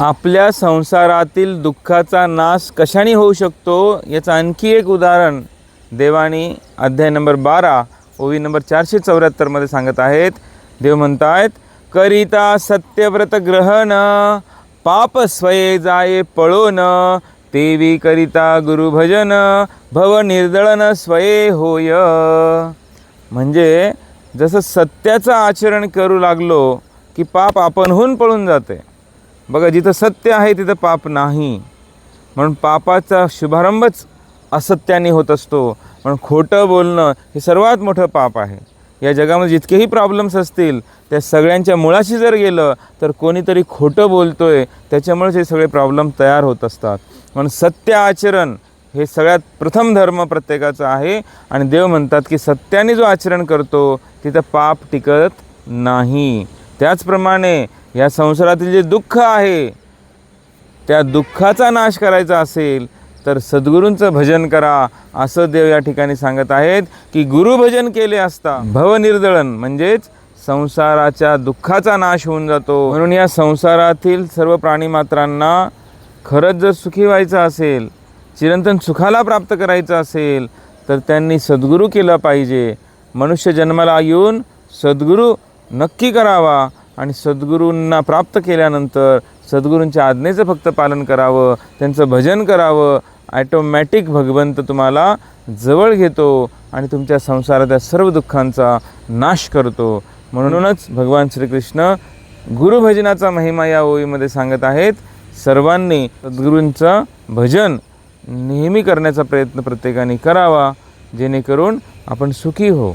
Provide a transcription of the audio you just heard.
आपल्या संसारातील दुःखाचा नाश कशाने होऊ शकतो याचं आणखी एक उदाहरण देवानी अध्याय नंबर बारा ओवी नंबर चारशे चौऱ्याहत्तरमध्ये सांगत आहेत. देव म्हणत आहेत करिता सत्यव्रत ग्रहण पाप स्वये जाये पळोन तेवी करिता गुरुभजन भव निर्दळन स्वये होय. म्हणजे जसं सत्याचं आचरण करू लागलो की पाप आपणहून पळून जाते. बघा जिथं सत्य आहे तिथं पाप नाही. म्हणून पापाचा शुभारंभच असत्याने होत असतो. म्हणून खोटं बोलणं हे सर्वात मोठं पाप आहे. या जगामध्ये जितकेही प्रॉब्लेम्स असतील त्या सगळ्यांच्या मुळाशी जर गेलं तर कोणीतरी खोटं बोलतो आहे त्याच्यामुळेच हे सगळे प्रॉब्लेम तयार होत असतात. म्हणून सत्य आचरण हे सगळ्यात प्रथम धर्म प्रत्येकाचा आहे. आणि देव म्हणतात की सत्याने जो आचरण करतो तिथं पाप टिकत नाही. त्याचप्रमाणे या संसारातील जे दुःख आहे त्या दुःखाचा नाश करायचा असेल तर सद्गुरूंचं भजन करा. असं देव या ठिकाणी सांगत आहेत की गुरुभजन केले असता भवनिर्दळन म्हणजेच संसाराच्या दुःखाचा नाश होऊन जातो. म्हणून या संसारातील सर्व प्राणीमात्रांना खरंच जर सुखी व्हायचं असेल चिरंतन सुखाला प्राप्त करायचं असेल तर त्यांनी सद्गुरू केलं पाहिजे. मनुष्य जन्माला येऊन सद्गुरू नक्की करावा. आणि सद्गुरूंना प्राप्त केल्यानंतर सद्गुरूंच्या आज्ञेचं फक्त पालन करावं त्यांचं भजन करावं ॲटोमॅटिक भगवंत तुम्हाला जवळ घेतो आणि तुमच्या संसारातल्या सर्व दुःखांचा नाश करतो. म्हणूनच भगवान श्रीकृष्ण गुरुभजनाचा महिमा या ओळीमध्ये सांगत आहेत सर्वांनी सद्गुरूंचं भजन नेहमी करण्याचा प्रयत्न प्रत्येकाने करावा जेणेकरून आपण सुखी हो